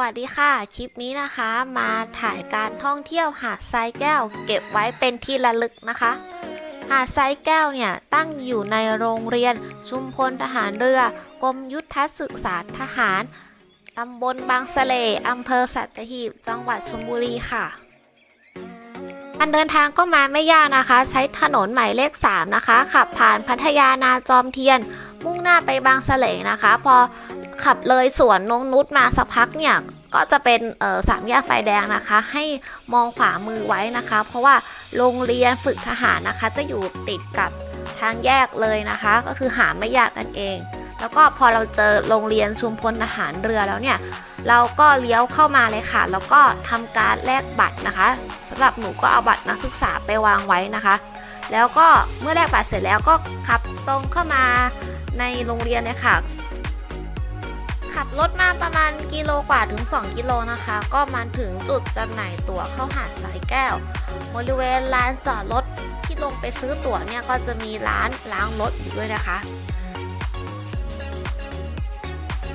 วัสดีค่ะ คลิปนี้นะคะ มาถ่ายการท่องเที่ยวหาดทรายแก้ว เก็บไว้เป็นที่ระลึกนะคะ หาดทรายแก้วเนี่ยตั้งอยู่ในโรงเรียน ชุมพลทหารเรือกรมยุทธศึกษาทหารตำบลบางสะเลอำเภอสัตหีบ จังหวัดชลบุรีค่ะการเดินทางก็มาไม่ยากนะคะ ใช้ถนนหมายเลข 3 นะคะ ขับผ่านพัทยานาจอมเทียน มุ่งหน้าไปบางสะเลนะคะ พอ ขับเลยสวนนงนุชมาสักพักเนี่ยก็จะเป็นสามแยกไฟแดงนะคะ ให้มองขวามือไว้นะคะ เพราะว่าโรงเรียนฝึกทหารนะคะ จะอยู่ติดกับทางแยกเลยนะคะ ก็คือหาไม่ยากนั่นเอง แล้วก็พอเราเจอโรงเรียนชุมพลทหารเรือแล้วเนี่ยเราก็เลี้ยวเข้ามาเลยค่ะ แล้วก็ทำการแลกบัตรนะคะสำหรับหนูก็เอาบัตรนักศึกษาไปวางไว้นะคะ แล้วก็เมื่อแลกบัตรเสร็จแล้วก็ขับตรงเข้ามาในโรงเรียนเลยค่ะ ขับรถมาประมาณกิโลกว่าถึง 2 กิโลนะคะ ก็มาถึงจุดจำหน่ายตั๋วเข้าหาดสายแก้ว บริเวณลานจอดรถที่ลงไปซื้อตั๋วเนี่ยก็จะมีร้านล้างรถอยู่ด้วยนะคะ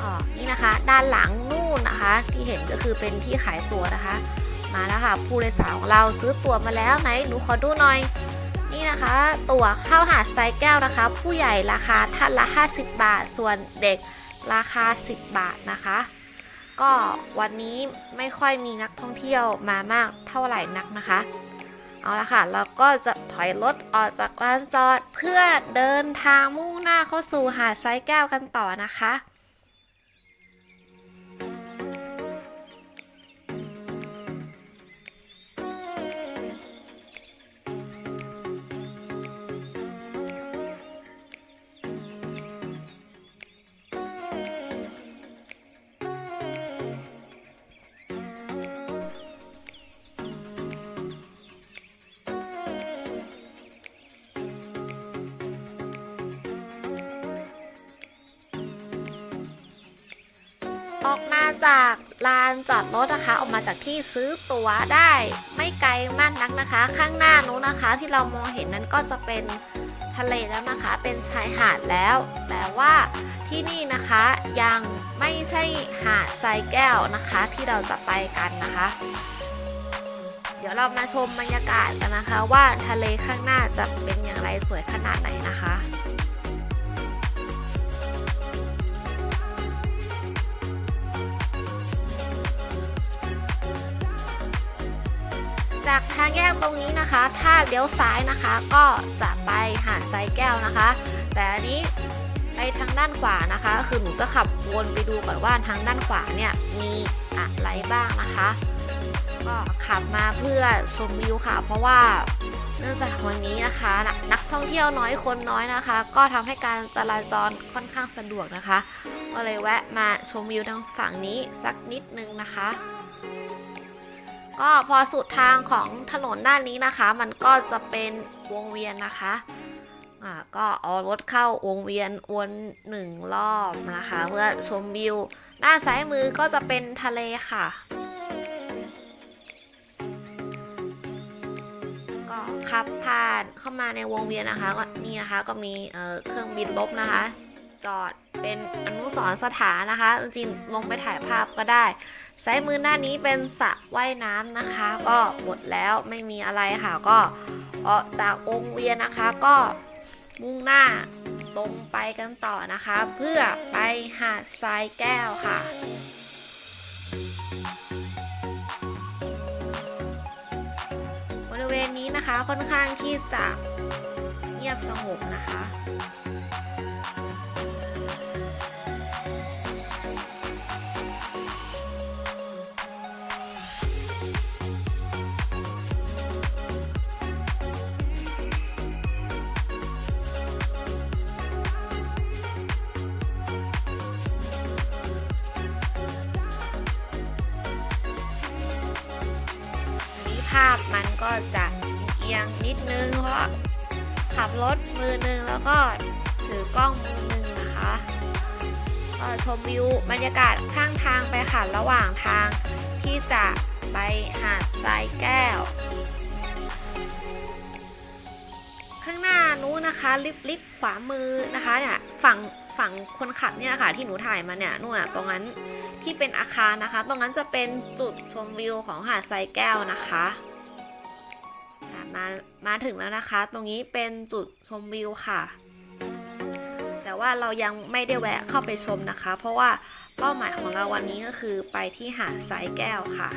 อ๋อนี่นะคะ ด้านหลังนู่นนะคะ ที่เห็นก็คือเป็นที่ขายตั๋วนะคะ มาแล้วค่ะผู้โดยสารของเราซื้อตั๋วมาแล้วไหนหนูขอดูหน่อยนี่นะคะ ตั๋วเข้าหาดทรายแก้วนะคะ ผู้ใหญ่ราคาท่านละ 50 บาท ส่วนเด็ก ราคา 10 บาทนะคะ ก็วันนี้ไม่ค่อยมีนักท่องเที่ยวมามากเท่าไหร่นักนะคะ เอาละค่ะ เราก็จะถอยรถออกจากลานจอดเพื่อเดินทางมุ่งหน้าเข้าสู่หาดไซแก้วกันต่อนะคะ ออกมาจากลานจอดรถนะคะ ออกมาจากที่ซื้อตั๋วได้ ไม่ไกลมากนักนะคะ ข้างหน้านู้นนะคะ ที่เรามองเห็นนั้นก็จะเป็นทะเลแล้วนะคะ เป็นชายหาดแล้ว แต่ว่าที่นี่นะคะยังไม่ใช่หาดทรายแก้วนะคะที่เราจะไปกันนะคะ เดี๋ยวเรามาชมบรรยากาศกันนะคะ ว่าทะเลข้างหน้าจะเป็นอย่างไรสวยขนาดไหนนะคะ จากทางแยกตรงนี้นะคะ ถ้าเลี้ยวซ้ายนะคะก็จะไปหาดทรายแก้วนะคะ แต่อันนี้ไปทางด้านขวานะคะ คือหนูจะขับวนไปดูก่อนว่าทางด้านขวาเนี่ยมีอะไรบ้างนะคะ ก็ขับมาเพื่อชมวิวค่ะ เพราะว่าเนื่องจากวันนี้นะคะนนักท่องเที่ยวน้อยคนน้อยนะคะ ก็ทำให้การจราจรค่อนข้างสะดวกนะคะ ก็เลยแวะมาชมวิวทางฝั่งนี้สักนิดนึงนะคะ ก็พอสุดทางของถนนด้านนี้นะคะ มันก็จะเป็นวงเวียนนะคะอ่าก็เอารถเข้าวงเวียนวนหนึ่งรอบนะคะเพื่อชมวิวด้านซ้ายมือก็จะเป็นทะเลค่ะ ก็ขับผ่านเข้ามาในวงเวียนนะคะก็นี่นะคะก็มีเเครื่องบินลบนะคะ จอดเป็นอนุสรสถานนะคะ จริงๆลงไปถ่ายภาพก็ได้ซ้ายมือหน้านี้เป็นสระว่ายน้ำนะคะ ก็หมดแล้วไม่มีอะไรค่ะก็ออกจากองค์เวียนนะคะก็มุ่งหน้าตรงไปกันต่อนะคะ เพื่อไปหาดทรายแก้วค่ะบริเวณนี้นะคะค่อนข้างที่จะเงียบสงบนะคะ ภาพมันก็จะเอียงนิดนึง เพราะขับรถมือนึงแล้วก็ถือกล้องมือนึงนะคะก็ชมวิวบรรยากาศข้างทางไปค่ะระหว่างทางที่จะไปหาดทรายแก้ว นะคะลิฟต์ลิฟขวามือนะคะเนี่ยฝั่งฝั่งคนขับเนี่ยนะคะที่หนูถ่ายมาเนี่ยนู่นน่ะตรงนั้นที่เป็นอาคารนะคะ ตรงนั้นจะเป็นจุดชมวิวของหาดทรายแก้วนะคะอะมามาถึงแล้วนะคะ ตรงนี้เป็นจุดชมวิวค่ะ แต่ว่าเรายังไม่ได้แวะเข้าไปชมนะคะ เพราะว่าเป้าหมายของเราวันนี้ก็คือไปที่หาดทรายแก้วค่ะ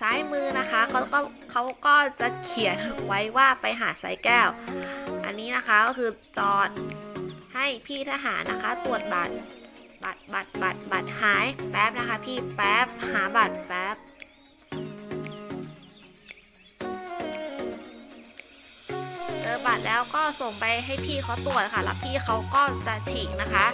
ซ้ายมือนะคะเขาก็เขาก็จะเขียนไว้ว่าไปหาดสายแก้ว อันนี้นะคะก็คือจอดให้พี่ทหารนะคะ ตรวจบัตร บัตรบัตรบัตรบัตรหายแป๊บนะคะ พี่แป๊บหาบัตรแป๊บ แล้วก็ส่งไปให้พี่เขาตรวจค่ะ แล้วพี่เขาก็จะฉีกนะคะ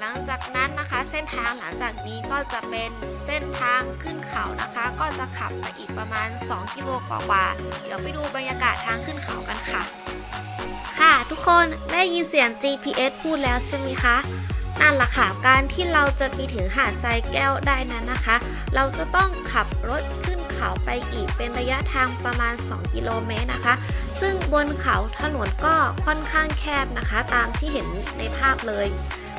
หลังจากนั้นนะคะเส้นทางหลังจากนี้ก็จะเป็นเส้นทางขึ้นเขานะคะ ก็จะขับไปอีกประมาณ 2 กิโลกว่าๆเดี๋ยวไปดูบรรยากาศทางขึ้นเขากันค่ะ ค่ะทุกคนได้ยินเสียง GPS พูดแล้วใช่ไหมคะนั่นแหละค่ะการที่เราจะไปถึงหาดทรายแก้วได้นั้นนะคะ เราจะต้องขับรถขึ้น เขาไปอีกเป็นระยะทางประมาณ 2 กิโลเมตรนะคะ ซึ่งบนเขาถนนก็ค่อนข้างแคบนะคะ ตามที่เห็นในภาพเลย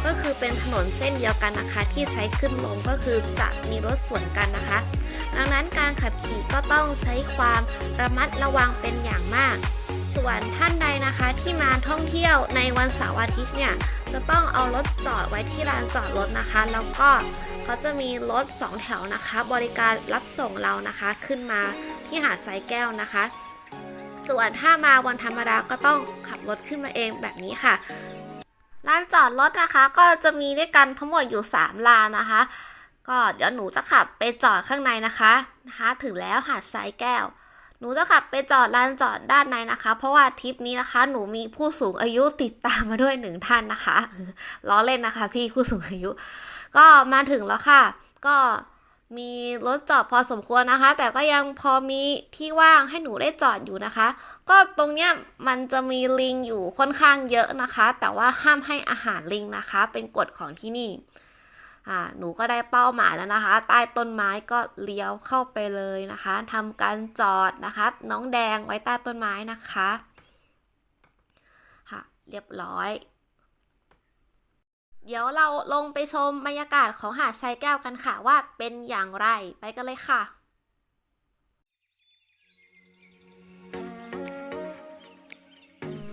ก็คือเป็นถนนเส้นเดียวกันนะคะ ที่ใช้ขึ้นลงก็คือจะมีรถสวนกันนะคะ ดังนั้นการขับขี่ก็ต้องใช้ความระมัดระวังเป็นอย่างมาก ส่วนท่านใดนะคะที่มาท่องเที่ยวในวันเสาร์อาทิตย์เนี่ยจะต้องเอารถจอดไว้ที่ลานจอดรถนะคะ แล้วก็ เขาจะมีรถสองแถวนะคะ บริการรับส่งเรานะคะ ขึ้นมาที่หาดทรายแก้วนะคะ ส่วนถ้ามาวันธรรมดาก็ต้องขับรถขึ้นมาเองแบบนี้ค่ะลานจอดรถนะคะก็จะมีด้วยกันทั้งหมดอยู่ 3 ลานนะคะ ก็เดี๋ยวหนูจะขับไปจอดข้างในนะคะนะคะ ถึงแล้วหาดทรายแก้ว หนูจะขับไปจอดลานจอดด้านในนะคะ เพราะว่าทริปนี้นะคะ หนูมีผู้สูงอายุติดตามมาด้วยหนึ่งท่านนะคะล้อเล่นนะคะ พี่ผู้สูงอายุ ก็มาถึงแล้วค่ะ ก็มีรถจอดพอสมควรนะคะ แต่ก็ยังพอมีที่ว่างให้หนูได้จอดอยู่นะคะ ก็ตรงเนี้ยมันจะมีลิงอยู่ค่อนข้างเยอะนะคะ แต่ว่าห้ามให้อาหารลิงนะคะ เป็นกฎของที่นี่อ่าหนูก็ได้เป้าหมายแล้วนะคะ ใต้ต้นไม้ก็เลี้ยวเข้าไปเลยนะคะทำการจอดนะคะ น้องแดงไว้ใต้ต้นไม้นะคะค่ะเรียบร้อย เดี๋ยวเราลงไปชมบรรยากาศของหาดทรายแก้วกันค่ะว่าเป็นอย่างไรไปกันเลยค่ะ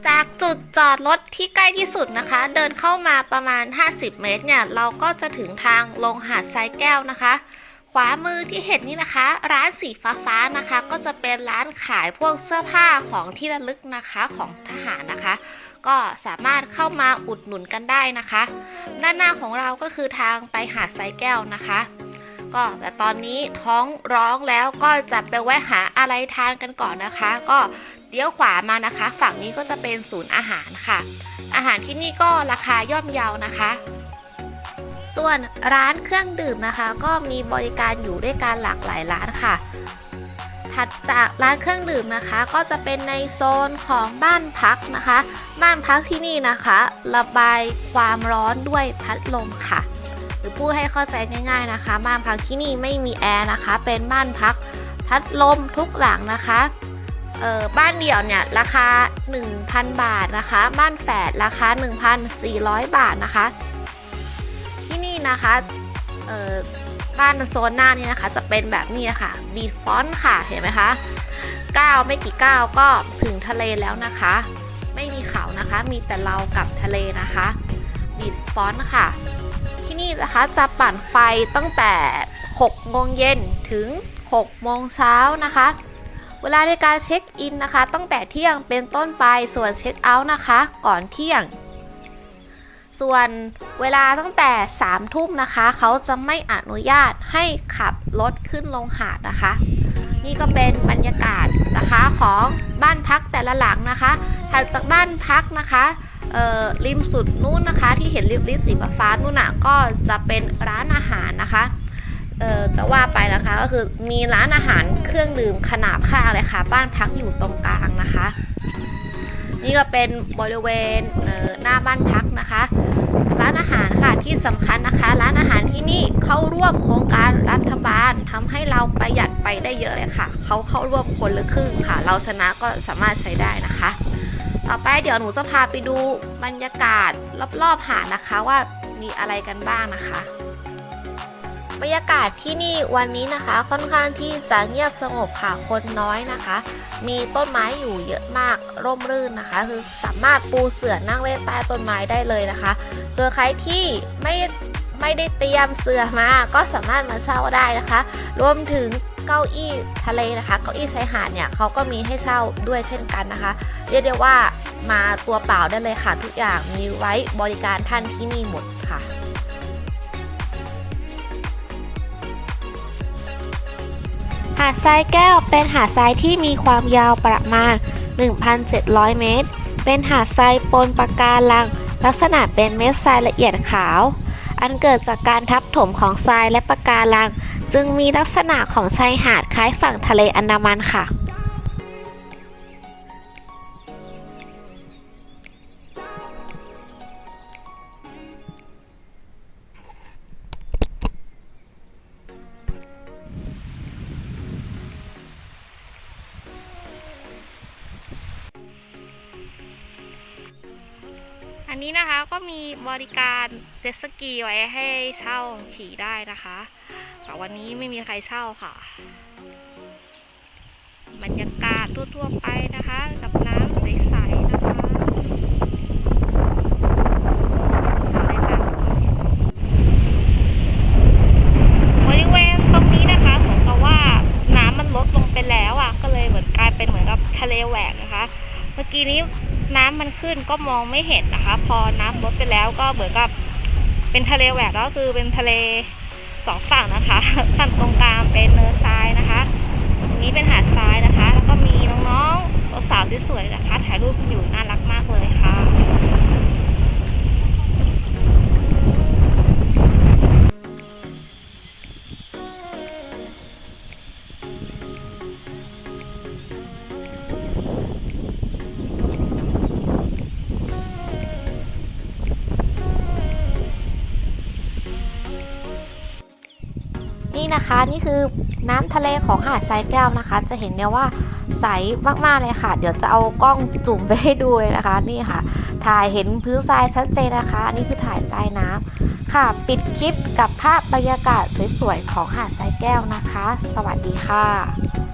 จากจุดจอดรถที่ใกล้ที่สุดนะคะ เดินเข้ามาประมาณ 50 เมตรเนี่ย เราก็จะถึงทางลงหาดทรายแก้วนะคะ ขวามือที่เห็นนี่นะคะ ร้านสีฟ้าๆนะคะ ก็จะเป็นร้านขายพวกเสื้อผ้าของที่ระลึกนะคะของทหารนะคะ ก็สามารถเข้ามาอุดหนุนกันได้นะคะ ด้านหน้าของเราก็คือทางไปหาดทรายแก้วนะคะ ก็แต่ตอนนี้ท้องร้องแล้วก็จะไปแวะหาอะไรทานกันก่อนนะคะ ก็เลี้ยวขวามานะคะ ฝั่งนี้ก็จะเป็นศูนย์อาหารค่ะ อาหารที่นี่ก็ราคาย่อมเยานะคะส่วนร้านเครื่องดื่มนะคะ ก็มีบริการอยู่ด้วยกันหลากหลายร้านค่ะ ถัดจากร้านเครื่องดื่มนะคะ ก็จะเป็นในโซนของบ้านพักนะคะ บ้านพักที่นี่นะคะ ระบายความร้อนด้วยพัดลมค่ะ หรือพูดให้เข้าใจง่าย ๆนะคะ บ้านพักที่นี่ไม่มีแอร์นะคะ เป็นบ้านพักพัดลมทุกหลังนะคะเออบ้านเดี่ยวเนี่ยราคา 1,000 บาทนะคะ บ้านแฝดราคา 1,400 บาทนะคะ ที่นี่นะคะเออ บ้านโซนหน้านี่นะคะ จะเป็นแบบนี้นะค่ะบีดฟอนต์ค่ะเห็นไหมคะก้าวไม่กี่ก้าวก็ถึงทะเลแล้วนะคะ ไม่มีเขานะคะ มีแต่เรากับทะเลนะคะบีดฟอนต์ค่ะ ที่นี่นะคะจะปั่นไฟตั้งแต่ 6 โมงเย็นถึง 6 โมงเช้านะคะ เวลาในการเช็คอินนะคะ ตั้งแต่เที่ยงเป็นต้นไปส่วนเช็คเอาท์นะคะ ก่อนเที่ยง ส่วนเวลาตั้งแต่3ทุ่มนะคะ เขาจะไม่อนุญาตให้ขับรถขึ้นลงหาดนะคะ นี่ก็เป็นบรรยากาศนะคะของบ้านพักแต่ละหลังนะคะถัดจากบ้านพักนะคะเอ่อริมสุดนู้นนะคะที่เห็นริบริบสีฟ้านู่นน่ะก็จะเป็นร้านอาหารนะคะจะว่าไปนะคะก็คือมีร้านอาหารเครื่องดื่มขนาบข้างเลยค่ะ บ้านพักอยู่ตรงกลางนะคะ นี่ก็เป็นบริเวณเหน้าบ้านพักนะคะ ร้านอาหารค่ะที่สำคัญนะคะ ร้านอาหารที่นี่เข้าร่วมโครงการรัฐบาลทำให้เราประหยัดไฟไปได้เยอะเลยค่ะ เขาเข้าร่วมคนละครึ่งค่ะ เราชนะก็สามารถใช้ได้นะคะต่อไปเดี๋ยวหนูจะพาไปดูบรรยากาศรอบๆหาดนะคะว่ามีอะไรกันบ้างนะคะ บรรยากาศที่นี่วันนี้นะคะค่อนข้างที่จะเงียบสงบค่ะคนน้อยนะคะ มีต้นไม้อยู่เยอะมากร่มรื่นนะคะ คือสามารถปูเสื่อนั่งเล่นใต้ต้นไม้ได้เลยนะคะ ส่วนใครที่ไม่ไม่ได้เตรียมเสื่อมาก็สามารถมาเช่าได้นะคะ รวมถึงเก้าอี้ทะเลนะคะเก้าอี้ชายหาดเนี่ยเขาก็มีให้เช่าด้วยเช่นกันนะคะ เรียกได้ว่ามาตัวเปล่าได้เลยค่ะทุกอย่างมีไว้บริการท่านที่นี่หมดค่ะาดทรายแก้วเป็นหาดทรายที่มีความยาวประมาณ 1,700 เมตร เป็นหาดทรายปนปะการัง ลักษณะเป็นเม็ดทรายละเอียดขาว อันเกิดจากการทับถมของทรายและปะการัง จึงมีลักษณะของชายหาดคล้ายฝั่งทะเลอันดามันค่ะ อันนี้นะคะก็มีบริการเจ็ตสกีไว้ให้เช่าขี่ได้นะคะ แต่วันนี้ไม่มีใครเช่าค่ะ บรรยากาศทั่วๆไปนะคะ กับน้ำใสๆนะคะบริเวณตรงนี้นะคะเหมือนกับว่าน้ำมันลดลงไปแล้วอะก็เลยเหมือนกลายเป็นเหมือนกับทะเลแหวกนะคะ เมื่อกี้นี้ น้ำมันขึ้นก็มองไม่เห็นนะคะ พอน้ำลดไปแล้วก็เหมือนกับเป็นทะเลแหวกก็คือเป็นทะเลสองฝั่งนะคะฝั่งตรงกลางเป็นเนินทรายนะคะตรงนี้เป็นหาดทรายนะคะ แล้วก็มีน้องๆสาวสวยๆนะคะถ่ายรูปอยู่น่ารักมากเลยค่ะ นี่นะคะ นี่คือน้ำทะเลของหาดทรายแก้วนะคะ จะเห็นเนี่ยว่าใสมากๆเลยค่ะ เดี๋ยวจะเอากล้องจุ่มไปให้ดูเลยนะคะ นี่ค่ะ ถ่ายเห็นพื้นทรายชัดเจนนะคะ อันนี้คือถ่ายใต้น้ำค่ะ ปิดคลิปกับภาพบรรยากาศสวยๆของหาดทรายแก้วนะคะ สวัสดีค่ะ